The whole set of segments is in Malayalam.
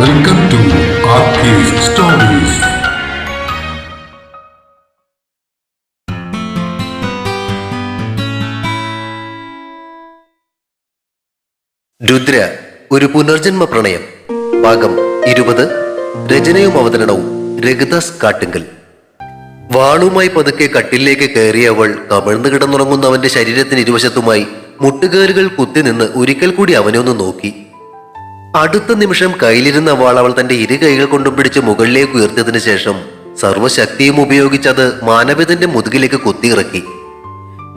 Welcome to stories. രുദ്ര ഒരു പുനർജന്മ പ്രണയം. ഭാഗം ഇരുപത്. രചനയും അവതരണവും രഘുദാസ് കാട്ടുങ്കൽ. വാളുമായി പതുക്കെ കട്ടിലേക്ക് കയറിയ അവൾ കമിഴ്ന്നു കിടന്നുറങ്ങുന്ന അവന്റെ ശരീരത്തിന് ഇരുവശത്തുമായി മുട്ടുകേറുകൾ കുത്തി നിന്ന് ഒരിക്കൽ കൂടി അവനെ ഒന്ന് നോക്കി. അടുത്ത നിമിഷം കയ്യിലിരുന്ന വാൾ അവൾ തന്റെ ഇരു കൈകൾ കൊണ്ടും പിടിച്ച് മുകളിലേക്ക് ഉയർത്തിയതിനു ശേഷം സർവശക്തിയും ഉപയോഗിച്ചത് മാനവികന്റെ മുതുകിലേക്ക് കുത്തിയിറക്കി.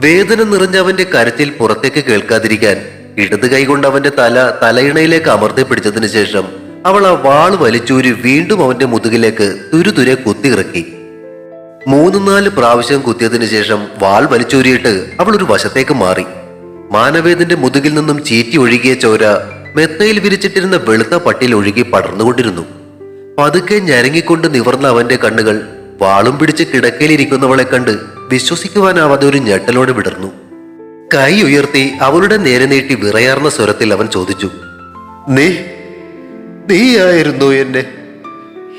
വേദന നിറഞ്ഞ അവന്റെ കരത്തിൽ പുറത്തേക്ക് കേൾക്കാതിരിക്കാൻ ഇടത് കൈകൊണ്ട് അവന്റെ തല തലയിണയിലേക്ക് അമർത്തി പിടിച്ചതിനു ശേഷം അവൾ ആ വാൾ വലിച്ചൂരി വീണ്ടും അവന്റെ മുതുകിലേക്ക് തുരുതുരെ കുത്തിയിറക്കി. മൂന്ന് നാല് പ്രാവശ്യം കുത്തിയതിനു ശേഷം വാൾ വലിച്ചൂരിയിട്ട് അവൾ ഒരു വശത്തേക്ക് മാറി. മാനവേദന്റെ മുതുകിൽ നിന്നും ചീറ്റി ഒഴുകിയ ചോര മെത്തയിൽ വിരിച്ചിട്ടിരുന്ന വെളുത്ത പട്ടിൽ ഒഴുകി പടർന്നുകൊണ്ടിരുന്നു. പതുക്കെ ഞരങ്ങിക്കൊണ്ട് നിവർന്ന അവന്റെ കണ്ണുകൾ വാളും പിടിച്ച് കിടക്കയിലിരിക്കുന്നവളെ കണ്ട് വിശ്വസിക്കുവാനാവാതെ ഒരു ഞെട്ടലോടെ വിടർന്നു. കൈ ഉയർത്തി അവളുടെ നേരെ നീട്ടി വിറയാർന്ന സ്വരത്തിൽ അവൻ ചോദിച്ചു നീ നീയായിരുന്നു എന്നെ.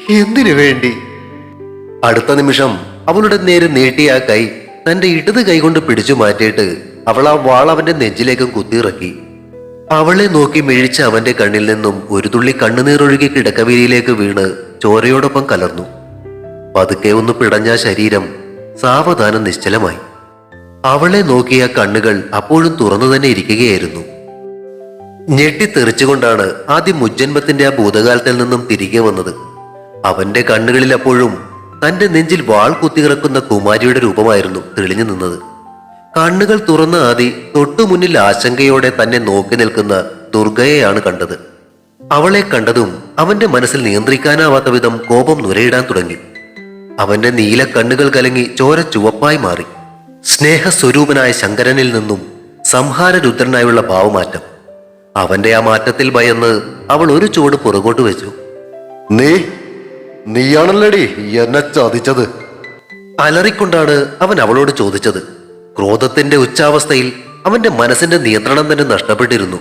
എന്തിനു വേണ്ടി? അടുത്ത നിമിഷം അവളുടെ നേരെ നീട്ടിയ കൈ തന്റെ ഇടത് കൈകൊണ്ട് പിടിച്ചു മാറ്റിയിട്ട് അവൾ ആ വാൾ അവന്റെ നെഞ്ചിലേക്കും കുത്തിയിറക്കി. അവളെ നോക്കി മിഴിച്ച അവന്റെ കണ്ണിൽ നിന്നും ഒരു തുള്ളി കണ്ണുനീറൊഴുകി കിടക്കവിരിയിലേക്ക് വീണ് ചോരയോടൊപ്പം കലർന്നു. പതുക്കെ ഒന്ന് പിടഞ്ഞ ശരീരം സാവധാനം നിശ്ചലമായി. അവളെ നോക്കിയ കണ്ണുകൾ അപ്പോഴും തുറന്നു തന്നെ ഇരിക്കുകയായിരുന്നു. ഞെട്ടിത്തെറിച്ചുകൊണ്ടാണ് ആദ്യം മുജ്ജന്മത്തിന്റെ ആ ഭൂതകാലത്തിൽ നിന്നും തിരികെ വന്നത്. അവന്റെ കണ്ണുകളിൽ അപ്പോഴും തന്റെ നെഞ്ചിൽ വാൾ കുത്തിയിറക്കുന്ന കുമാരിയുടെ രൂപമായിരുന്നു തെളിഞ്ഞു നിന്നത്. കണ്ണുകൾ തുറന്ന ആദി തൊട്ടുമുന്നിൽ ആശങ്കയോടെ തന്നെ നോക്കി നിൽക്കുന്ന ദുർഗയെയാണ് കണ്ടത്. അവളെ കണ്ടതും അവന്റെ മനസ്സിൽ നിയന്ത്രിക്കാനാവാത്ത വിധം കോപം നുരയിടാൻ തുടങ്ങി. അവന്റെ നീല കണ്ണുകൾ കലങ്ങി ചോര ചുവപ്പായി മാറി. സ്നേഹസ്വരൂപനായ ശങ്കരനിൽ നിന്നും സംഹാര രുദ്രനായുള്ള ഭാവമാറ്റം. അവന്റെ ആ മാറ്റത്തിൽ ഭയന്ന് അവൾ ഒരു ചുവട് പുറകോട്ട് വെച്ചു. നീ നീയാണല്ലടി എന്നെ ചതിച്ചത്? അലറിക്കൊണ്ടാണ് അവൻ അവളോട് ചോദിച്ചത്. ക്രോധത്തിന്റെ ഉച്ചാവസ്ഥയിൽ അവന്റെ മനസ്സിന്റെ നിയന്ത്രണം തന്നെ നഷ്ടപ്പെട്ടിരുന്നു.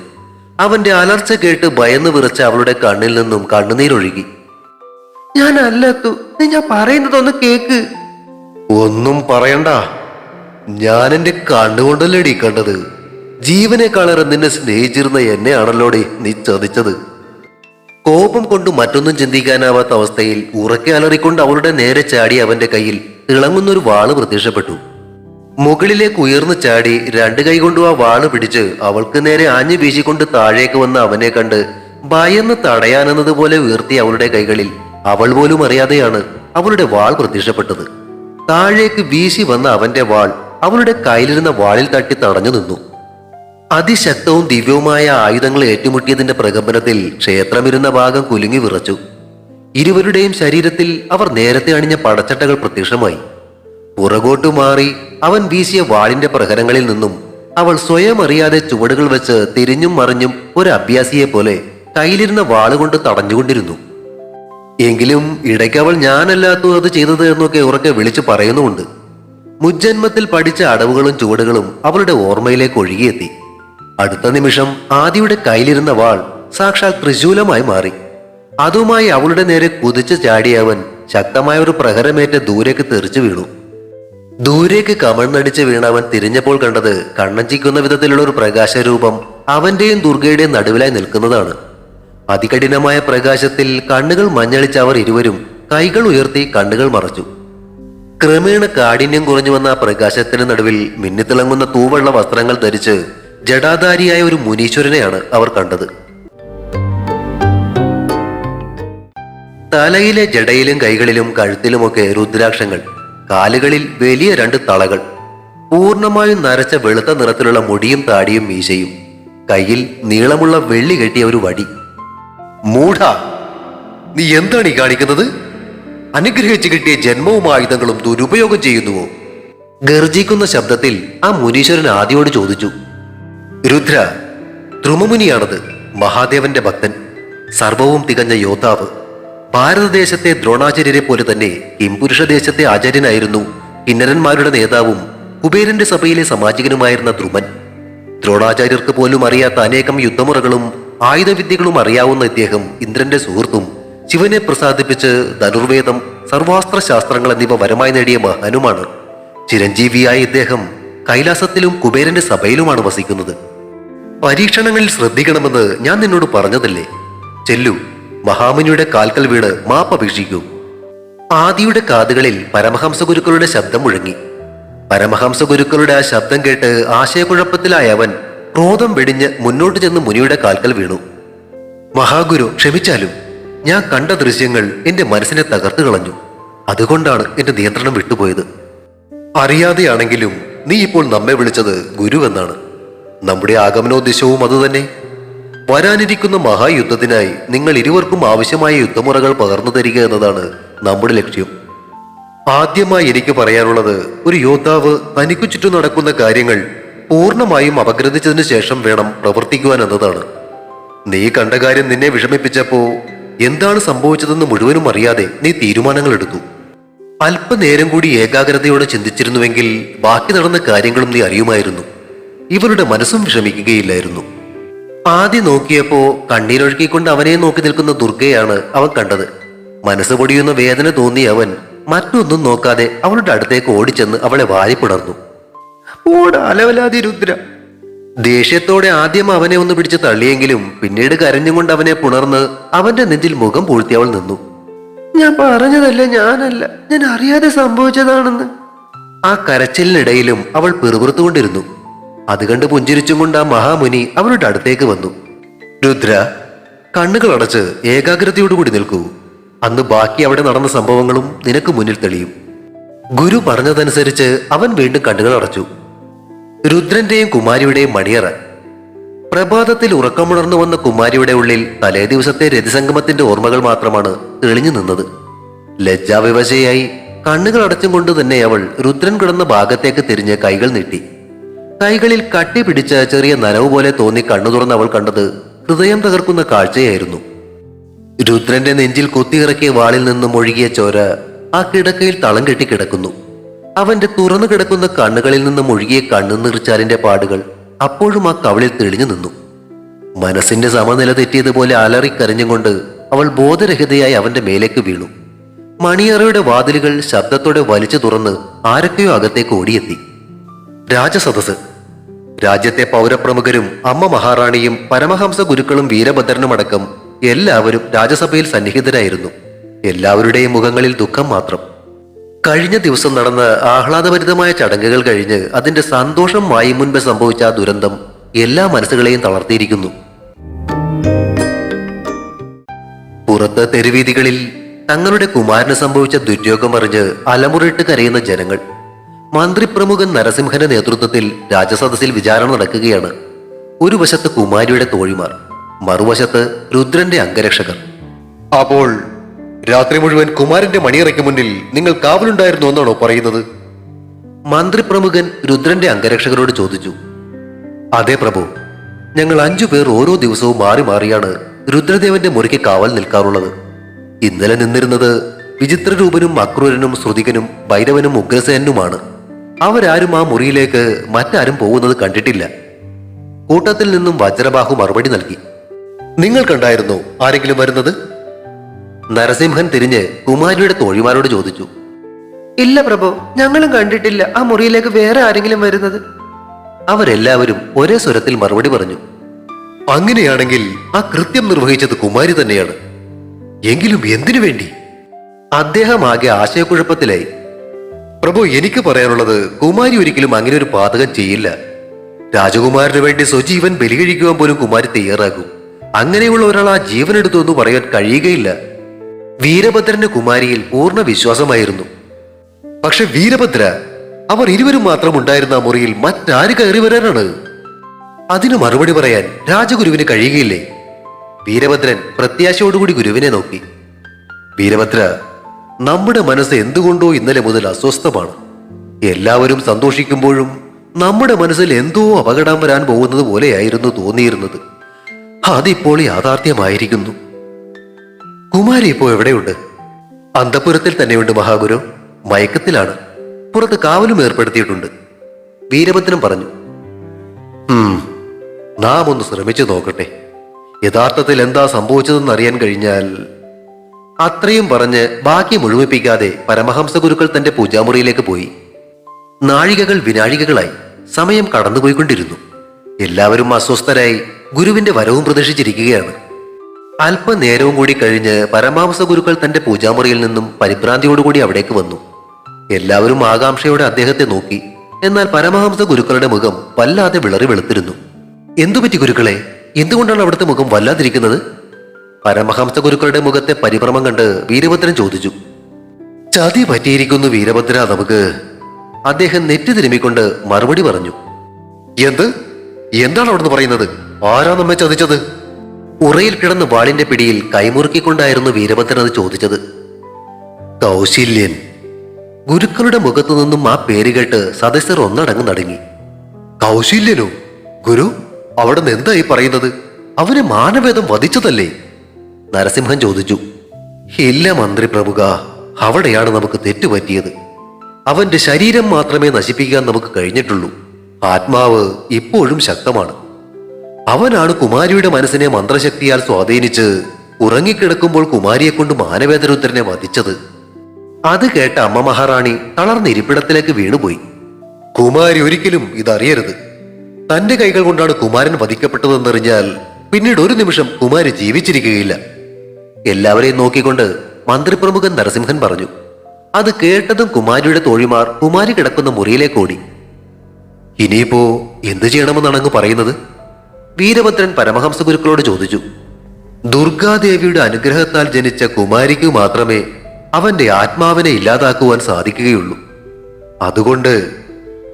അവന്റെ അലർച്ച കേട്ട് ഭയന്ന് വിറച്ച അവളുടെ കണ്ണിൽ നിന്നും കണ്ണുനീരൊഴുകി. ഞാൻ അല്ലത്തു നീ ഞാൻ പറയുന്നതൊന്ന് കേക്ക്. ഒന്നും പറയണ്ട. ഞാൻ എന്റെ കണ്ണുകൊണ്ടല്ലേടി കണ്ടത്. ജീവനേക്കാളേറെ നിന്നെ സ്നേഹിച്ചിരുന്ന എന്നെയാണല്ലോടി നീ ചതിച്ചത്. കോപം കൊണ്ട് മറ്റൊന്നും ചിന്തിക്കാനാവാത്ത അവസ്ഥയിൽ ഉറക്കെ അലറിക്കൊണ്ട് അവളുടെ നേരെ ചാടി അവന്റെ കയ്യിൽ തിളങ്ങുന്നൊരു വാൾ പ്രത്യക്ഷപ്പെട്ടു. മുകളിലേക്ക് ഉയർന്നു ചാടി രണ്ട് കൈകൊണ്ടും ആ വാൾ പിടിച്ച് അവൾക്ക് നേരെ ആഞ്ഞു വീശിക്കൊണ്ട് താഴേക്ക് വന്ന അവനെ കണ്ട് ഭയന്ന് തടയാനെന്നതുപോലെ ഉയർത്തി അവളുടെ കൈകളിൽ. അവൾ പോലും അറിയാതെയാണ് അവളുടെ വാൾ പ്രത്യക്ഷപ്പെട്ടത്. താഴേക്ക് വീശി വന്ന അവന്റെ വാൾ അവളുടെ കയ്യിലിരുന്ന വാളിൽ തട്ടി തടഞ്ഞു നിന്നു. അതിശക്തവും ദിവ്യവുമായ ആയുധങ്ങൾ ഏറ്റുമുട്ടിയതിന്റെ പ്രകമ്പനത്തിൽ ക്ഷേത്രമിരുന്ന ഭാഗം കുലുങ്ങി വിറച്ചു. ഇരുവരുടെയും ശരീരത്തിൽ അവർ നേരത്തെ അണിഞ്ഞ പടച്ചട്ടകൾ പ്രത്യക്ഷമായി. പുറകോട്ടു മാറി അവൻ വീശിയ വാളിന്റെ പ്രഹരങ്ങളിൽ നിന്നും അവൾ സ്വയം അറിയാതെ ചുവടുകൾ വെച്ച് തിരിഞ്ഞും മറിഞ്ഞും ഒരു അഭ്യാസിയെ പോലെ കയ്യിലിരുന്ന വാളുകൊണ്ട് തടഞ്ഞുകൊണ്ടിരുന്നു. എങ്കിലും ഇടയ്ക്ക് അവൾ ഞാനല്ലാത്തു അത് ചെയ്തത് എന്നൊക്കെ ഉറക്കെ വിളിച്ചു പറയുന്നുമുണ്ട്. മുജ്ജന്മത്തിൽ പഠിച്ച അടവുകളും ചുവടുകളും അവളുടെ ഓർമ്മയിലേക്ക് ഒഴുകിയെത്തി. അടുത്ത നിമിഷം ആദിയുടെ കയ്യിലിരുന്ന വാൾ സാക്ഷാൽ ത്രിശൂലമായി മാറി. അതുമായി അവളുടെ നേരെ കുതിച്ചു ചാടിയവൻ ശക്തമായ ഒരു പ്രഹരമേറ്റ് ദൂരേക്ക് തെറിച്ചു വീണു. ദൂരേക്ക് കമഴ്ന്നടിച്ച് വീണ അവൻ തിരിഞ്ഞപ്പോൾ കണ്ടത് കണ്ണഞ്ചിക്കുന്ന വിധത്തിലുള്ള ഒരു പ്രകാശരൂപം അവന്റെയും ദുർഗയുടെയും നടുവിലായി നിൽക്കുന്നതാണ്. അതികഠിനമായ പ്രകാശത്തിൽ കണ്ണുകൾ മഞ്ഞളിച്ച അവർ ഇരുവരും കൈകൾ ഉയർത്തി കണ്ണുകൾ മറച്ചു. ക്രമേണ കാഠിന്യം കുറഞ്ഞു വന്ന ആ പ്രകാശത്തിന് നടുവിൽ മിന്നിത്തിളങ്ങുന്ന തൂവെള്ള വസ്ത്രങ്ങൾ ധരിച്ച് ജടാധാരിയായ ഒരു മുനീശ്വരനെയാണ് അവർ കണ്ടത്. തലയിലെ ജടയിലും കൈകളിലും കഴുത്തിലുമൊക്കെ രുദ്രാക്ഷങ്ങൾ കാലുകളിൽ വലിയ രണ്ട് തളകൾ. പൂർണമായും നരച്ച വെളുത്ത നിറത്തിലുള്ള മുടിയും താടിയും മീശയും. കയ്യിൽ നീളമുള്ള വെള്ളി കെട്ടിയ ഒരു വടി. മൂഢ നീ എന്താണ് ഈ കാണിക്കുന്നത്? അനുഗ്രഹിച്ചു കിട്ടിയ ജന്മവും ആയുധങ്ങളും ദുരുപയോഗം ചെയ്യുന്നുവോ? ഗർജിക്കുന്ന ശബ്ദത്തിൽ ആ മുനീശ്വരൻ ആദ്യോട് ചോദിച്ചു. രുദ്ര ധ്രുമമുനിയാണത്. മഹാദേവന്റെ ഭക്തൻ. സർവവും തികഞ്ഞ യോദ്ധാവ്. ഭാരതദേശത്തെ ദ്രോണാചാര്യരെ പോലെ തന്നെ കിംപുരുഷ ദേശത്തെ ആചാര്യനായിരുന്നു കിന്നരന്മാരുടെ നേതാവും കുബേരന്റെ സഭയിലെ സമാജികനുമായിരുന്ന ധ്രുമൻ. ദ്രോണാചാര്യർക്ക് പോലും അറിയാത്ത അനേകം യുദ്ധമുറകളും ആയുധവിദ്യകളും അറിയാവുന്ന ഇദ്ദേഹം ഇന്ദ്രന്റെ സുഹൃത്തും. ശിവനെ പ്രസാദിപ്പിച്ച് ധനുർവേദം സർവാസ്ത്ര ശാസ്ത്രങ്ങൾ എന്നിവ വരമായി നേടിയ മഹാനുമാണ്. ചിരഞ്ജീവിയായ ഇദ്ദേഹം കൈലാസത്തിലും കുബേരന്റെ സഭയിലുമാണ് വസിക്കുന്നത്. പരീക്ഷണങ്ങളിൽ ശ്രദ്ധിക്കണമെന്ന് ഞാൻ നിന്നോട് പറഞ്ഞതല്ലേ? ചെല്ലു. മഹാമുനിയുടെ കാൽക്കൽ വീട് മാപ്പപേക്ഷിക്കൂ ആദിയുടെ കാതുകളിൽ പരമഹംസ ഗുരുക്കളുടെ ശബ്ദം മുഴങ്ങി. പരമഹംസ ഗുരുക്കളുടെ ആ ശബ്ദം കേട്ട് ആശയക്കുഴപ്പത്തിലായ അവൻ ക്രോധം വെടിഞ്ഞ് മുന്നോട്ട് ചെന്ന് മുനിയുടെ കാൽക്കൽ വീണു. മഹാഗുരു ക്ഷമിച്ചാലും ഞാൻ കണ്ട ദൃശ്യങ്ങൾ എന്റെ മനസ്സിനെ തകർത്തു കളഞ്ഞു. അതുകൊണ്ടാണ് എന്റെ നിയന്ത്രണം വിട്ടുപോയത്. അറിയാതെയാണെങ്കിലും നീ ഇപ്പോൾ നമ്മെ വിളിച്ചത് ഗുരു എന്നാണ്. നമ്മുടെ ആഗമനോദ്ദേശവും അതുതന്നെ. വരാനിരിക്കുന്ന മഹായുദ്ധത്തിനായി നിങ്ങൾ ഇരുവർക്കും ആവശ്യമായ യുദ്ധമുറകൾ പകർന്നു തരിക എന്നതാണ് നമ്മുടെ ലക്ഷ്യം. ആദ്യമായി എനിക്ക് പറയാനുള്ളത് ഒരു യോദ്ധാവ് തനിക്കു ചുറ്റും നടക്കുന്ന കാര്യങ്ങൾ പൂർണമായും അപഗ്രഥിച്ചതിന് ശേഷം വേണം പ്രവർത്തിക്കുവാൻ എന്നതാണ്. നീ കണ്ട കാര്യം നിന്നെ വിഷമിപ്പിച്ചപ്പോ എന്താണ് സംഭവിച്ചതെന്ന് മുഴുവനും അറിയാതെ നീ തീരുമാനങ്ങൾ എടുത്തു. അല്പനേരം കൂടി ഏകാഗ്രതയോടെ ചിന്തിച്ചിരുന്നുവെങ്കിൽ ബാക്കി നടന്ന കാര്യങ്ങളും നീ അറിയുമായിരുന്നു. ഇവരുടെ മനസ്സും വിഷമിക്കുകയില്ലായിരുന്നു. ആദ്യം നോക്കിയപ്പോ കണ്ണീരൊഴുക്കിക്കൊണ്ട് അവനെ നോക്കി നിൽക്കുന്ന ദുർഗയാണ് അവൻ കണ്ടത്. മനസ്സ് പൊടിയുന്ന വേദന തോന്നി അവൻ മറ്റൊന്നും നോക്കാതെ അവളുടെ അടുത്തേക്ക് ഓടിച്ചെന്ന് അവളെ വാരിപ്പുണർന്നു അലവലാതി രുദ്ര. ദേഷ്യത്തോടെ ആദ്യം അവനെ ഒന്ന് പിടിച്ച് തള്ളിയെങ്കിലും പിന്നീട് കരഞ്ഞുകൊണ്ട് അവനെ പുണർന്ന് അവന്റെ നെഞ്ചിൽ മുഖം പൂഴ്ത്തി അവൾ നിന്നു. ഞാൻ പറഞ്ഞതല്ല ഞാനല്ല. ഞാൻ അറിയാതെ സംഭവിച്ചതാണെന്ന്. ആ കരച്ചിലിനിടയിലും അവൾ പിറുപിറുത്തുകൊണ്ടിരുന്നു. അത് കണ്ട് പുഞ്ചിരിച്ചും കൊണ്ട് ആ മഹാമുനി അവരുടെ അടുത്തേക്ക് വന്നു. രുദ്ര കണ്ണുകൾ അടച്ച് ഏകാഗ്രതയോടുകൂടി നിൽക്കൂ. അന്ന് ബാക്കി അവിടെ നടന്ന സംഭവങ്ങളും നിനക്ക് മുന്നിൽ തെളിയും. ഗുരു പറഞ്ഞതനുസരിച്ച് അവൻ വീണ്ടും കണ്ണുകൾ അടച്ചു. രുദ്രന്റെയും കുമാരിയുടെയും മണിയറ പ്രഭാതത്തിൽ ഉറക്കമുണർന്നു വന്ന കുമാരിയുടെ ഉള്ളിൽ തലേ ദിവസത്തെ രതിസംഗമത്തിന്റെ ഓർമ്മകൾ മാത്രമാണ് തെളിഞ്ഞു നിന്നത്. ലജ്ജാവിവശയായി കണ്ണുകൾ അടച്ചും കൊണ്ട് തന്നെ അവൾ രുദ്രൻ കിടന്ന ഭാഗത്തേക്ക് തിരിഞ്ഞ് കൈകൾ നീട്ടി. കൈകളിൽ കട്ടി പിടിച്ച ചെറിയ നനവ് പോലെ തോന്നി കണ്ണു തുറന്ന് അവൾ കണ്ടത് ഹൃദയം തകർക്കുന്ന കാഴ്ചയായിരുന്നു. രുദ്രന്റെ നെഞ്ചിൽ കുത്തിയിറക്കിയ വാളിൽ നിന്നും ഒഴുകിയ ചോര ആ കിടക്കയിൽ തളം കെട്ടി കിടക്കുന്നു. അവന്റെ തുറന്നു കിടക്കുന്ന കണ്ണുകളിൽ നിന്നും ഒഴുകിയ കണ്ണുനീർച്ചാലിന്റെ പാടുകൾ അപ്പോഴും ആ കവളിൽ തെളിഞ്ഞു നിന്നു. മനസ്സിന്റെ സമനില തെറ്റിയതുപോലെ അലറിക്കരഞ്ഞുകൊണ്ട് അവൾ ബോധരഹിതയായി അവന്റെ മേലേക്ക് വീണു. മണിയറയുടെ വാതിലുകൾ ശബ്ദത്തോടെ വലിച്ചു തുറന്ന് ആരൊക്കെയോ അകത്തേക്ക് ഓടിയെത്തി. രാജസദസ്. രാജ്യത്തെ പൗരപ്രമുഖരും അമ്മ മഹാറാണിയും പരമഹംസ ഗുരുക്കളും വീരഭദ്രനുമടക്കം എല്ലാവരും രാജസഭയിൽ സന്നിഹിതരായിരുന്നു. എല്ലാവരുടെയും മുഖങ്ങളിൽ ദുഃഖം മാത്രം. കഴിഞ്ഞ ദിവസം നടന്ന ആഹ്ലാദഭരിതമായ ചടങ്ങുകൾ കഴിഞ്ഞ് അതിന്റെ സന്തോഷം മായി മുൻപ് സംഭവിച്ച ദുരന്തം എല്ലാ മനസ്സുകളെയും തളർത്തിയിരിക്കുന്നു. പുറത്ത് തെരുവീതികളിൽ തങ്ങളുടെ കുമാരന് സംഭവിച്ച ദുര്യോഗം അറിഞ്ഞ് അലമുറിട്ട് കരയുന്ന ജനങ്ങൾ. മന്ത്രിപ്രമുഖൻ നരസിംഹന്റെ നേതൃത്വത്തിൽ രാജസദസ്സിൽ വിചാരണ നടക്കുകയാണ്. ഒരു വശത്ത് കുമാരിയുടെ തോഴിമാർ മറുവശത്ത് രുദ്രന്റെ അംഗരക്ഷകർ. അപ്പോൾ രാത്രി മുഴുവൻ കുമാരന്റെ മണിയറയ്ക്ക് മുന്നിൽ നിങ്ങൾ കാവലുണ്ടായിരുന്നു എന്നാണോ പറയുന്നത്? മന്ത്രിപ്രമുഖൻ രുദ്രന്റെ അംഗരക്ഷകരോട് ചോദിച്ചു. അതെ പ്രഭു ഞങ്ങൾ അഞ്ചു പേർ ഓരോ ദിവസവും മാറി മാറിയാണ് രുദ്രദേവന്റെ മുറിക്ക് കാവൽ നിൽക്കാറുള്ളത്. ഇന്നലെ നിന്നിരുന്നത് വിചിത്രരൂപനും അക്രൂരനും ശ്രുതികനും ഭൈരവനും ഉഗ്രസേനുമാണ് അവരാരും ആ മുറിയിലേക്ക് മറ്റാരും പോകുന്നത് കണ്ടിട്ടില്ല. കൂട്ടത്തിൽ നിന്നും വജ്രബാഹു മറുപടി നൽകി. നിങ്ങൾ കണ്ടായിരുന്നോ ആരെങ്കിലും വരുന്നത്? നരസിംഹൻ തിരിഞ്ഞ് കുമാരിയുടെ തോഴിമാരോട് ചോദിച്ചു. ഇല്ല പ്രഭു ഞങ്ങളും കണ്ടിട്ടില്ല. ആ മുറിയിലേക്ക് വേറെ ആരെങ്കിലും വരുന്നത്? അവരെല്ലാവരും ഒരേ സ്വരത്തിൽ മറുപടി പറഞ്ഞു. അങ്ങനെയാണെങ്കിൽ ആ കൃത്യം നിർവഹിച്ചത് കുമാരി തന്നെയാണ്. എങ്കിലും എന്തിനു വേണ്ടി? അദ്ദേഹം ആകെ ആശയക്കുഴപ്പത്തിലായി. പ്രഭു എനിക്ക് പറയാനുള്ളത് കുമാരി ഒരിക്കലും അങ്ങനെ ഒരു പാതകം ചെയ്യില്ല. രാജകുമാരന് വേണ്ടി സ്വജീവൻ ബലികഴിക്കുവാൻ പോലും കുമാരി തയ്യാറാകും. അങ്ങനെയുള്ള ഒരാൾ ആ ജീവൻ എടുത്തു എന്ന് പറയാൻ കഴിയുകയില്ല. വീരഭദ്രന്റെ കുമാരിയിൽ പൂർണ വിശ്വാസമായിരുന്നു. പക്ഷെ വീരഭദ്ര അവർ ഇരുവരും മാത്രം ഉണ്ടായിരുന്ന ആ മുറിയിൽ മറ്റാര് കയറി വരാനാണ്? അതിന് മറുപടി പറയാൻ രാജഗുരുവിന് കഴിയുകയില്ലേ? വീരഭദ്രൻ പ്രത്യാശയോടുകൂടി ഗുരുവിനെ നോക്കി. വീരഭദ്ര നമ്മുടെ മനസ്സ് എന്തുകൊണ്ടോ ഇന്നലെ മുതൽ അസ്വസ്ഥമാണ്. എല്ലാവരും സന്തോഷിക്കുമ്പോഴും നമ്മുടെ മനസ്സിൽ എന്തോ അപകടം വരാൻ പോകുന്നത് പോലെയായിരുന്നു തോന്നിയിരുന്നത്. അതിപ്പോൾ യാഥാർത്ഥ്യമായിരിക്കുന്നു. കുമാരി ഇപ്പോൾ എവിടെയുണ്ട്? അന്തപുരത്തിൽ തന്നെയുണ്ട് മഹാഗുരു. മയക്കത്തിലാണ്. പുറത്ത് കാവലും ഏർപ്പെടുത്തിയിട്ടുണ്ട്. വീരഭദ്രൻ പറഞ്ഞു നാം ഒന്ന് ശ്രമിച്ചു നോക്കട്ടെ. യഥാർത്ഥത്തിൽ എന്താ സംഭവിച്ചതെന്ന് അറിയാൻ കഴിഞ്ഞാൽ അത്രയും പറഞ്ഞ് ബാക്കി മുഴുമിപ്പിക്കാതെ പരമഹംസ ഗുരുക്കൾ തന്റെ പൂജാമുറിയിലേക്ക് പോയി. നാഴികകൾ വിനാഴികകളായി സമയം കടന്നുപോയിക്കൊണ്ടിരുന്നു. എല്ലാവരും അസ്വസ്ഥരായി ഗുരുവിന്റെ വരവും പ്രതീക്ഷിച്ചിരിക്കുകയാണ് അല്പനേരവും കൂടി കഴിഞ്ഞ് പരമഹംസ ഗുരുക്കൾ തന്റെ പൂജാമുറിയിൽ നിന്നും പരിഭ്രാന്തിയോടുകൂടി അവിടേക്ക് വന്നു. എല്ലാവരും ആകാംക്ഷയോടെ അദ്ദേഹത്തെ നോക്കി എന്നാൽ പരമഹംസ ഗുരുക്കളുടെ മുഖം വല്ലാതെ വിളറി വെളുത്തിരുന്നു. എന്തുപറ്റി ഗുരുക്കളെ? എന്തുകൊണ്ടാണ് അവിടുത്തെ മുഖം വല്ലാതിരിക്കുന്നത്? പരമഹംസ ഗുരുക്കളുടെ മുഖത്തെ പരിഭ്രമം കണ്ട് വീരഭദ്രൻ ചോദിച്ചു ചതി പറ്റിയിരിക്കുന്നു വീരഭദ്ര നമുക്ക്. അദ്ദേഹം നെറ്റി തിരുമ്മിക്കൊണ്ട് മറുപടി പറഞ്ഞു എന്ത്? എന്താണ് അവിടുന്ന് പറയുന്നത്? ആരാ നമ്മെ ചതിച്ചത്? ഉറയിൽ കിടന്ന് വാളിന്റെ പിടിയിൽ കൈമുറുക്കിക്കൊണ്ടായിരുന്നു വീരഭദ്രൻ അത് ചോദിച്ചത്. കൗശല്യൻ. ഗുരുക്കളുടെ മുഖത്തു നിന്നും ആ പേര് കേട്ട് സദസ്യർ ഒന്നടങ്ങ് നടങ്ങി. കൗശല്യനോ? ഗുരു അവിടെ നിന്ന് എന്തായി പറയുന്നത്? അവനെ മാനവേദം വധിച്ചതല്ലേ? നരസിംഹൻ ചോദിച്ചു ഇല്ല മന്ത്രി പ്രഭുക അവിടെയാണ് നമുക്ക് തെറ്റുപറ്റിയത്. അവന്റെ ശരീരം മാത്രമേ നശിപ്പിക്കാൻ നമുക്ക് കഴിഞ്ഞിട്ടുള്ളൂ. ആത്മാവ് ഇപ്പോഴും ശക്തമാണ്. അവനാണ് കുമാരിയുടെ മനസ്സിനെ മന്ത്രശക്തിയാൽ സ്വാധീനിച്ച് ഉറങ്ങിക്കിടക്കുമ്പോൾ കുമാരിയെ കൊണ്ട് മാനവേദരുദ്രനെ വധിച്ചത്. അത് കേട്ട അമ്മ മഹാറാണി തളർന്നിരിപ്പിടത്തിലേക്ക് വീണുപോയി. കുമാരി ഒരിക്കലും ഇതറിയരുത്. തന്റെ കൈകൾ കൊണ്ടാണ് കുമാരൻ വധിക്കപ്പെട്ടതെന്നറിഞ്ഞാൽ പിന്നീട് ഒരു നിമിഷം കുമാരി ജീവിച്ചിരിക്കുകയില്ല. എല്ലാവരെയും നോക്കിക്കൊണ്ട് മന്ത്രിപ്രമുഖൻ നരസിംഹൻ പറഞ്ഞു അത് കേട്ടതും കുമാരിയുടെ തോഴിമാർ കുമാരി കിടക്കുന്ന മുറിയിലേക്ക് ഓടി. ഇനിയിപ്പോ എന്തു ചെയ്യണമെന്നാണ് അങ്ങ് പറയുന്നത്? വീരഭദ്രൻ പരമഹംസ ഗുരുക്കളോട് ചോദിച്ചു ദുർഗാദേവിയുടെ അനുഗ്രഹത്താൽ ജനിച്ച കുമാരിക്ക് മാത്രമേ അവന്റെ ആത്മാവിനെ ഇല്ലാതാക്കുവാൻ സാധിക്കുകയുള്ളൂ. അതുകൊണ്ട്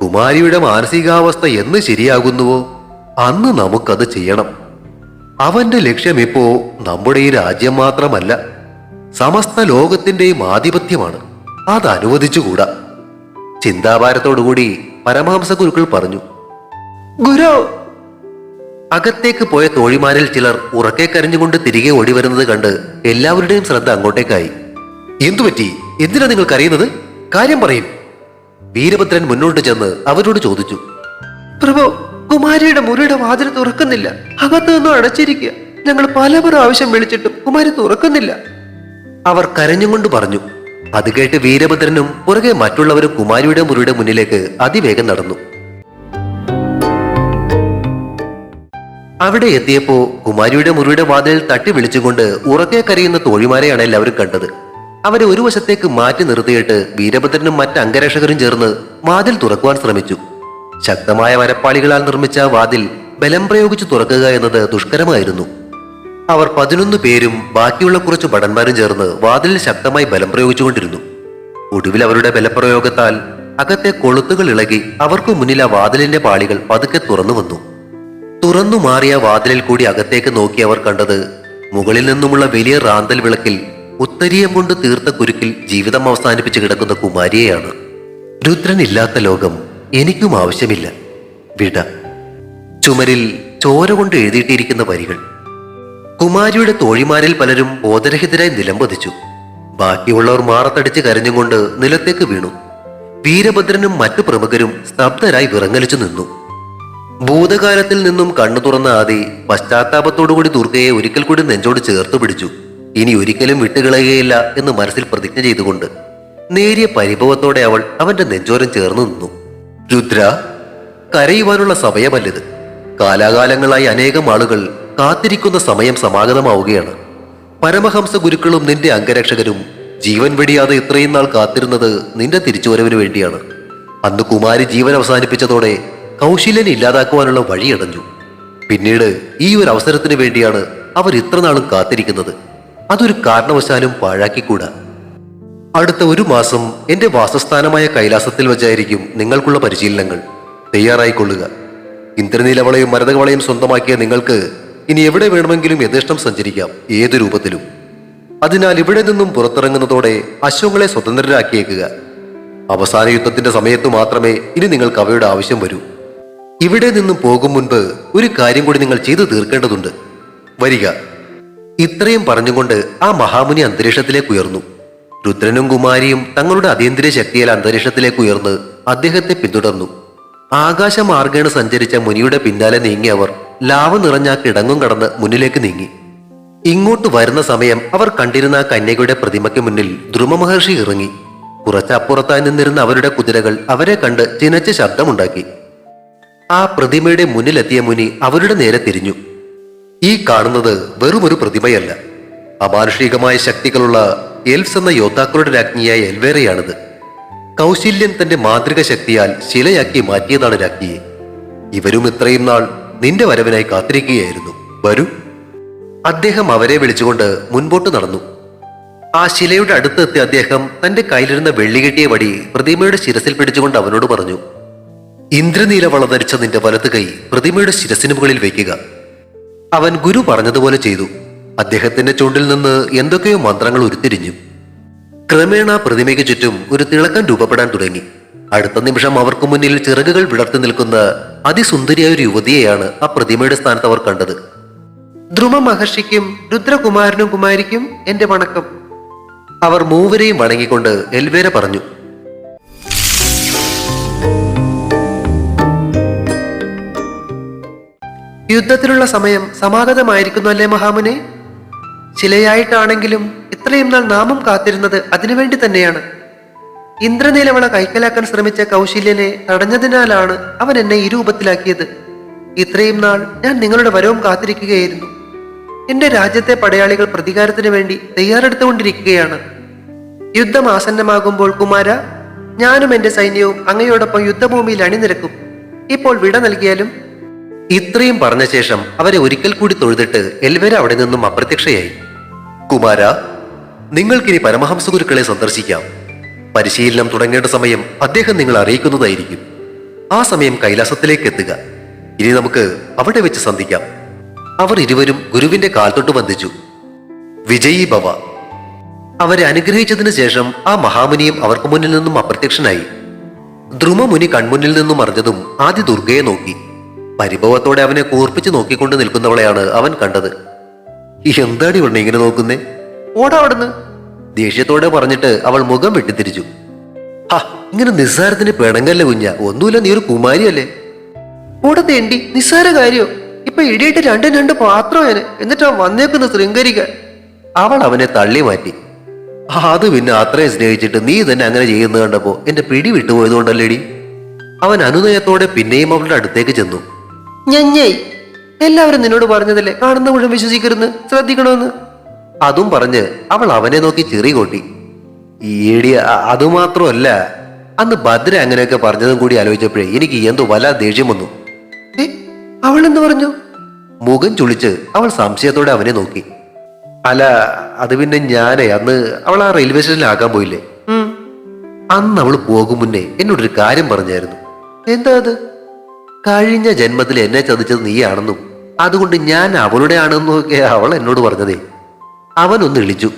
കുമാരിയുടെ മാനസികാവസ്ഥ എന്ന് ശരിയാകുന്നുവോ? അന്ന് നമുക്കത് ചെയ്യണം. അവന്റെ ലക്ഷ്യം ഇപ്പോ നമ്മുടെ ഈ രാജ്യം മാത്രമല്ല സമസ്ത ലോകത്തിന്റെയും ആധിപത്യമാണ്. അത് അനുവദിച്ചുകൂടാ. ചിന്താഭാരത്തോടുകൂടി പരമഹംസ ഗുരുക്കൾ പറഞ്ഞു ഗുരു! അകത്തേക്ക് പോയ തോഴിമാരിൽ ചിലർ ഉറക്കെ കരഞ്ഞുകൊണ്ട് തിരികെ ഓടി വരുന്നത് കണ്ട് എല്ലാവരുടെയും ശ്രദ്ധ അങ്ങോട്ടേക്കായി. എന്തുപറ്റി എന്തിനാ നിങ്ങൾ കരയുന്നത് കാര്യം പറയും. വീരഭദ്രൻ മുന്നോട്ട് ചെന്ന് അവരോട് ചോദിച്ചു പ്രഭു കുമാരിയുടെ മുറിയുടെ വാതിൽ തുറക്കുന്നില്ല. അകത്തു നിന്നും അടച്ചിരിക്കുക. ഞങ്ങൾ പല പ്രാവശ്യം വിളിച്ചിട്ടും കുമാരി തുറക്കുന്നില്ല. അവർ കരഞ്ഞുകൊണ്ട് പറഞ്ഞു അത് കേട്ട് വീരഭദ്രനും പുറകെ മറ്റുള്ളവരും കുമാരിയുടെ മുറിയുടെ മുന്നിലേക്ക് അതിവേഗം നടന്നു. അവിടെ എത്തിയപ്പോ കുമാരിയുടെ മുറിയുടെ വാതിലിൽ തട്ടി വിളിച്ചുകൊണ്ട് ഉറക്കെ കരയുന്ന തോഴിമാരെയാണ് എല്ലാവരും കണ്ടത്. അവരെ ഒരു വശത്തേക്ക് മാറ്റി നിർത്തിയിട്ട് വീരഭദ്രനും മറ്റ് അംഗരക്ഷകരും ചേർന്ന് വാതിൽ തുറക്കുവാൻ ശ്രമിച്ചു. ശക്തമായ വരപ്പാളികളാൽ നിർമ്മിച്ച വാതിൽ ബലം പ്രയോഗിച്ച് തുറക്കുക എന്നത് ദുഷ്കരമായിരുന്നു. അവർ പതിനൊന്ന് പേരും ബാക്കിയുള്ള കുറച്ച് ഭടന്മാരും ചേർന്ന് വാതിലിൽ ശക്തമായി ബലം പ്രയോഗിച്ചുകൊണ്ടിരുന്നു. ഒടുവിൽ അവരുടെ ബലപ്രയോഗത്താൽ അകത്തെ കൊളുത്തുകൾ ഇളകി അവർക്ക് മുന്നിൽ ആ വാതിലിന്റെ പാളികൾ പതുക്കെ തുറന്നു വന്നു. തുറന്നു മാറിയ വാതിലിൽ കൂടി അകത്തേക്ക് നോക്കി അവർ കണ്ടത് മുകളിൽ നിന്നുമുള്ള വലിയ റാന്തൽ വിളക്കിൽ ഉത്തരീയം കൊണ്ട് തീർത്ത കുരുക്കിൽ ജീവിതം അവസാനിപ്പിച്ച് കിടക്കുന്ന കുമാരിയെയാണ്. രുദ്രനില്ലാത്ത ലോകം എനിക്കും ആവശ്യമില്ല. വിട. ചുമരിൽ ചോര കൊണ്ട് എഴുതിയിട്ടിരിക്കുന്ന വരികൾ. കുമാരിയുടെ തോഴിമാരിൽ പലരും ബോധരഹിതരായി നിലംപതിച്ചു. ബാക്കിയുള്ളവർ മാറത്തടിച്ച് കരഞ്ഞുകൊണ്ട് നിലത്തേക്ക് വീണു. വീരഭദ്രനും മറ്റു പ്രമുഖരും സ്തബ്ധരായി വിറങ്ങലിച്ചു നിന്നു. ഭൂതകാലത്തിൽ നിന്നും കണ്ണു തുറന്ന ആദി പശ്ചാത്താപത്തോടുകൂടി ദുർഗയെ ഒരിക്കൽ കൂടി നെഞ്ചോട് ചേർത്തു പിടിച്ചു. ഇനി ഒരിക്കലും വിട്ടുകളയുകയില്ല എന്ന് മനസ്സിൽ പ്രതിജ്ഞ ചെയ്തുകൊണ്ട് നേരിയ പരിഭവത്തോടെ അവൾ അവന്റെ നെഞ്ചോരം ചേർന്ന് നിന്നു. രുദ്ര കരയുവാനുള്ള സമയമല്ലിത്. കാലാകാലങ്ങളായി അനേകം ആളുകൾ കാത്തിരിക്കുന്ന സമയം സമാഗതമാവുകയാണ്. പരമഹംസ ഗുരുക്കളും നിന്റെ അംഗരക്ഷകരും ജീവൻ വെടിയാതെ ഇത്രയും നാൾ കാത്തിരുന്നത് നിന്റെ തിരിച്ചുവരവിന് വേണ്ടിയാണ്. അന്ന് കുമാരി ജീവൻ അവസാനിപ്പിച്ചതോടെ കൗശല്യൻ ഇല്ലാതാക്കുവാനുള്ള വഴിയടഞ്ഞു പിന്നീട് ഈ ഒരു അവസരത്തിന് വേണ്ടിയാണ് അവർ ഇത്ര നാളും കാത്തിരിക്കുന്നത്. അതൊരു കാരണവശാലും പാഴാക്കിക്കൂടാ. അടുത്ത ഒരു മാസം എന്റെ വാസസ്ഥാനമായ കൈലാസത്തിൽ വെച്ചായിരിക്കും നിങ്ങൾക്കുള്ള പരിശീലനങ്ങൾ. തയ്യാറായിക്കൊള്ളുക. ഇന്ദ്രനീലവളയും മരതകവളയും സ്വന്തമാക്കിയ നിങ്ങൾക്ക് ഇനി എവിടെ വേണമെങ്കിലും യഥേഷ്ടം സഞ്ചരിക്കാം ഏതു രൂപത്തിലും. അതിനാൽ ഇവിടെ നിന്നും പുറത്തിറങ്ങുന്നതോടെ അശ്വങ്ങളെ സ്വതന്ത്രരാക്കിയേക്കുക. അവസാന യുദ്ധത്തിന്റെ സമയത്ത് മാത്രമേ ഇനി നിങ്ങൾക്ക് അവയുടെ ആവശ്യം വരൂ. ഇവിടെ നിന്നും പോകും മുൻപ് ഒരു കാര്യം കൂടി നിങ്ങൾ ചെയ്തു തീർക്കേണ്ടതുണ്ട്. വരിക. ഇത്രയും പറഞ്ഞുകൊണ്ട് ആ മഹാമുനി അന്തരീക്ഷത്തിലേക്ക് ഉയർന്നു. രുദ്രനും കുമാരിയും തങ്ങളുടെ അതീന്ദ്രിയ ശക്തിയാൽ അന്തരീക്ഷത്തിലേക്ക് ഉയർന്ന് അദ്ദേഹത്തെ പിന്തുടർന്നു. ആകാശമാർഗേണ സഞ്ചരിച്ച മുനിയുടെ പിന്നാലെ നീങ്ങി അവർ ലാവ നിറഞ്ഞ കിടങ്ങും കടന്ന് മുന്നിലേക്ക് നീങ്ങി. ഇങ്ങോട്ട് വരുന്ന സമയം അവർ കണ്ടിരുന്ന കന്യകയുടെ പ്രതിമയ്ക്ക് മുന്നിൽ ധ്രുമ മഹർഷി ഇറങ്ങി. കുറച്ചപ്പുറത്തായി നിന്നിരുന്ന അവരുടെ കുതിരകൾ അവരെ കണ്ട് ചിനച്ച് ശബ്ദമുണ്ടാക്കി. ആ പ്രതിമയുടെ മുന്നിലെത്തിയ മുനി അവരുടെ നേരെ തിരിഞ്ഞു. ഈ കാണുന്നത് വെറുമൊരു പ്രതിമയല്ല. അമാനുഷികമായ ശക്തികളുള്ള എൽസ് എന്ന യോദ്ധാക്കളുടെ രാജ്ഞിയായ എൽവേറയാണിത്. കൗശല്യൻ തന്റെ മാതൃക ശക്തിയാൽ ശിലയാക്കി മാറ്റിയതാണ് രാജ്ഞിയെ. ഇവരും ഇത്രയും നാൾ നിന്റെ വരവിനായി കാത്തിരിക്കുകയായിരുന്നു. വരൂ. അദ്ദേഹം അവരെ വിളിച്ചുകൊണ്ട് മുൻപോട്ട് നടന്നു. ആ ശിലയുടെ അടുത്തെത്തി അദ്ദേഹം തന്റെ കയ്യിലിരുന്ന വെള്ളികെട്ടിയ വടി പ്രതിമയുടെ ശിരസിൽ പിടിച്ചുകൊണ്ട് അവനോട് പറഞ്ഞു ഇന്ദ്രനീല വളധരിച്ച നിന്റെ വലത് കൈ പ്രതിമയുടെ ശിരസിന് മുകളിൽ വയ്ക്കുക. അവൻ ഗുരു പറഞ്ഞതുപോലെ ചെയ്തു. അദ്ദേഹത്തിന്റെ ചൂണ്ടിൽ നിന്ന് എന്തൊക്കെയോ മന്ത്രങ്ങൾ ഉരുത്തിരിഞ്ഞു. ക്രമേണ പ്രതിമയ്ക്ക് ചുറ്റും ഒരു തിളക്കം രൂപപ്പെടാൻ തുടങ്ങി. അടുത്ത നിമിഷം അവർക്ക് മുന്നിൽ ചിറകുകൾ വിടർത്തി നിൽക്കുന്ന അതിസുന്ദരിയായ ഒരു യുവതിയെയാണ് ആ പ്രതിമയുടെ സ്ഥാനത്ത് അവർ കണ്ടത്. ധ്രുമ മഹർഷിക്കും രുദ്രകുമാരനും കുമാരിക്കും എന്റെ വണക്കം. അവർ മൂവരെയും വണങ്ങിക്കൊണ്ട് എൽവേര പറഞ്ഞു. യുദ്ധത്തിനുള്ള സമയം സമാഗതമായിരിക്കുന്നു അല്ലേ മഹാമുനെ? ശിലയായിട്ടാണെങ്കിലും ഇത്രയും നാൾ നാമം കാത്തിരുന്നത് അതിനുവേണ്ടി തന്നെയാണ്. ഇന്ദ്രനീലവള കൈക്കലാക്കാൻ ശ്രമിച്ച കൗശല്യനെ തടഞ്ഞതിനാലാണ് അവൻ എന്നെ ഈ രൂപത്തിലാക്കിയത്. ഇത്രയും നാൾ ഞാൻ നിങ്ങളുടെ വരവും കാത്തിരിക്കുകയായിരുന്നു. എന്റെ രാജ്യത്തെ പടയാളികൾ പ്രതികാരത്തിന് വേണ്ടി തയ്യാറെടുത്തുകൊണ്ടിരിക്കുകയാണ്. യുദ്ധം ആസന്നമാകുമ്പോൾ കുമാര ഞാനും എന്റെ സൈന്യവും അങ്ങയോടൊപ്പം യുദ്ധഭൂമിയിൽ അണിനിരക്കും. ഇപ്പോൾ വിട നൽകിയാലും? ഇത്രയും പറഞ്ഞ ശേഷം അവരെ ഒരിക്കൽ കൂടി തൊഴുതിട്ട് എൽവര അവിടെ നിന്നും അപ്രത്യക്ഷയായി. കുമാര നിങ്ങൾക്കിനി പരമഹംസ ഗുരുക്കളെ സന്ദർശിക്കാം. പരിശീലനം തുടങ്ങേണ്ട സമയം അദ്ദേഹം നിങ്ങൾ അറിയിക്കുന്നതായിരിക്കും. ആ സമയം കൈലാസത്തിലേക്ക് എത്തുക. ഇനി നമുക്ക് അവിടെ വെച്ച് സന്ധിക്കാം. അവർ ഇരുവരും ഗുരുവിന്റെ കാൽ തൊട്ട് വന്ദിച്ചു. വിജയി ഭവ. അവരെ അനുഗ്രഹിച്ചതിന് ശേഷം ആ മഹാമുനിയും അവർക്ക് മുന്നിൽ നിന്നും അപ്രത്യക്ഷനായി. ധ്രുമമുനി കൺമുന്നിൽ നിന്നും അറിഞ്ഞതും ആദ്യ ദുർഗയെ നോക്കി. പരിഭവത്തോടെ അവനെ കൂർപ്പിച്ച് നോക്കിക്കൊണ്ട് നിൽക്കുന്നവളെയാണ് അവൻ കണ്ടത്. എന്താടി ഉണ്ണ ഇങ്ങനെ നോക്കുന്നേ? ഓടാവിടുന്ന് ദേഷ്യത്തോടെ പറഞ്ഞിട്ട് അവൾ മുഖം വെട്ടിത്തിരിച്ചു. ഹാ ഇങ്ങനെ നിസ്സാരത്തിന് പെണങ്ങല്ലേ കുഞ്ഞ? ഒന്നുമില്ല നീ ഒരു കുമാരിയല്ലേ? ഓടെ തേണ്ടി നിസ്സാര കാര്യോ? ഇപ്പൊ ഇടിയിട്ട് രണ്ടും രണ്ട് പാത്രമാണ് എന്നിട്ടാ വന്നേക്കുന്ന ശൃംഗരിക്കാൻ. അവൾ അവനെ തള്ളി മാറ്റി. അത് പിന്നെ അത്രയും സ്നേഹിച്ചിട്ട് നീ തന്നെ അങ്ങനെ ചെയ്യുന്നത് കണ്ടപ്പോ എന്റെ പിടി വിട്ടുപോയതുകൊണ്ടല്ലേടി? അവൻ അനുനയത്തോടെ പിന്നെയും അവളുടെ അടുത്തേക്ക് ചെന്നു. ഞഞ്ഞായി. എല്ലാവരും നിന്നോട് പറഞ്ഞതല്ലേ? കാണുന്ന മുഴുവൻ വിശ്വസിക്കരുന്ന് ശ്രദ്ധിക്കണമെന്ന്. അതും പറഞ്ഞ് അവൾ അവനെ നോക്കി ചെറി കൊട്ടി. ഈടി അതുമാത്രമല്ല അന്ന് ഭദ്ര അങ്ങനെയൊക്കെ പറഞ്ഞതും കൂടി ആലോചിച്ചപ്പോഴേ എനിക്ക് എന്തോ വല്ല ദേഷ്യം വന്നു. അവൾ എന്ത് പറഞ്ഞു? മുഖം ചുളിച്ച് അവൾ സംശയത്തോടെ അവനെ നോക്കി. അല്ല അത് പിന്നെ ഞാനേ അന്ന് അവൾ ആ റെയിൽവേ സ്റ്റേഷനിലാക്കാൻ പോയില്ലേ? അന്ന് അവൾ പോകും മുന്നേ എന്നോടൊരു കാര്യം പറഞ്ഞായിരുന്നു. എന്താ അത്? കഴിഞ്ഞ ജന്മത്തിൽ എന്നെ ചതിച്ചത് നീയാണെന്നും അതുകൊണ്ട് ഞാൻ അവളുടെ ആണെന്നൊക്കെ അവൾ എന്നോട് പറഞ്ഞതേ. ഒന്ന് ഇളിച്ചു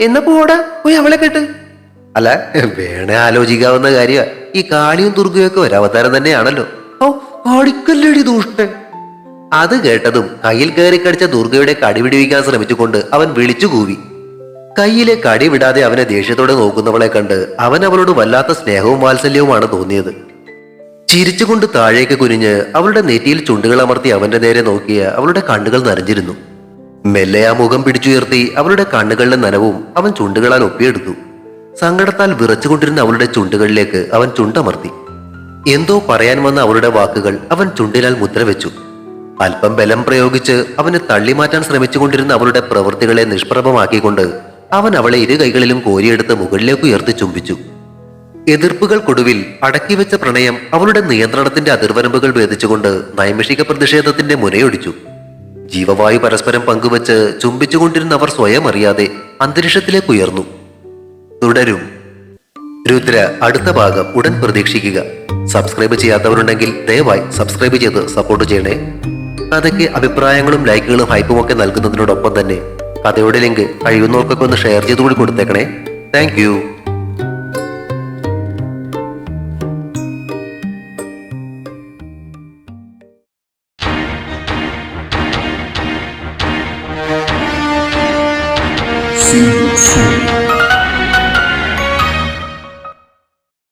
എന്നാ പോടാ പോയി അവളെ കേട്ട്. അല്ല വേണേ ആലോചിക്കാവുന്ന കാര്യ ഈ കാളിയും ദുർഗയൊക്കെ ഒരു അവതാരം തന്നെയാണല്ലോ. ഓ കാളിക്കല്ലേടി ദൂഷ്ടൻ. അത് കേട്ടതും കയ്യിൽ കയറി കടിച്ച ദുർഗയുടെ കടി പിടിവിക്കാൻ ശ്രമിച്ചുകൊണ്ട് അവൻ വിളിച്ചു കൂവി. കയ്യിലെ കടി വിടാതെ അവനെ ദേഷ്യത്തോടെ നോക്കുന്നവളെ കണ്ട് അവൻ അവളോട് വല്ലാത്ത സ്നേഹവും വാത്സല്യവുമാണ് തോന്നിയത്. ചിരിച്ചുകൊണ്ട് താഴേക്ക് കുനിഞ്ഞ് അവളുടെ നെറ്റിയിൽ ചുണ്ടുകൾ അമർത്തി അവന്റെ നേരെ നോക്കിയ അവളുടെ കണ്ണുകൾ നനഞ്ഞിരുന്നു. മെല്ലെ ആ മുഖം പിടിച്ചുയർത്തി അവളുടെ കണ്ണുകളുടെ നനവും അവൻ ചുണ്ടുകളാൽ ഒപ്പിയെടുത്തു. സങ്കടത്താൽ വിറച്ചുകൊണ്ടിരുന്ന അവളുടെ ചുണ്ടുകളിലേക്ക് അവൻ ചുണ്ടമർത്തി. എന്തോ പറയാൻ വന്ന അവളുടെ വാക്കുകൾ അവൻ ചുണ്ടിലാൽ മുദ്ര വെച്ചു. അല്പം ബലം പ്രയോഗിച്ച് അവനെ തള്ളിമാറ്റാൻ ശ്രമിച്ചുകൊണ്ടിരുന്ന അവളുടെ പ്രവൃത്തികളെ നിഷ്പ്രഭമാക്കിക്കൊണ്ട് അവൻ അവളെ ഇരു കൈകളിലും കോരിയെടുത്ത് മുകളിലേക്ക് ഉയർത്തി ചുംബിച്ചു. എതിർപ്പുകൾക്കൊടുവിൽ അടക്കിവെച്ച പ്രണയം അവളുടെ നിയന്ത്രണത്തിന്റെ അതിർവരമ്പുകൾ ഭേദിച്ചുകൊണ്ട് നൈമിഷിക പ്രതിഷേധത്തിന്റെ മുനയൊടിച്ചു. ജീവവായു പരസ്പരം പങ്കുവച്ച് ചുംബിച്ചുകൊണ്ടിരുന്ന അവർ സ്വയം അറിയാതെ അന്തരീക്ഷത്തിലേക്ക് ഉയർന്നു. തുടരും. രുദ്ര അടുത്ത ഭാഗം ഉടൻ പ്രതീക്ഷിക്കുക. സബ്സ്ക്രൈബ് ചെയ്യാത്തവരുണ്ടെങ്കിൽ ദയവായി സബ്സ്ക്രൈബ് ചെയ്ത് സപ്പോർട്ട് ചെയ്യണേ. കഥയ്ക്ക് അഭിപ്രായങ്ങളും ലൈക്കുകളും ഹൈപ്പും ഒക്കെ നൽകുന്നതിനോടൊപ്പം തന്നെ കഥയുടെ ലിങ്ക് കഴിയുന്നവർക്കൊക്കെ ഒന്ന് ഷെയർ ചെയ്തുകൂടി കൊടുത്തേക്കണേ. താങ്ക്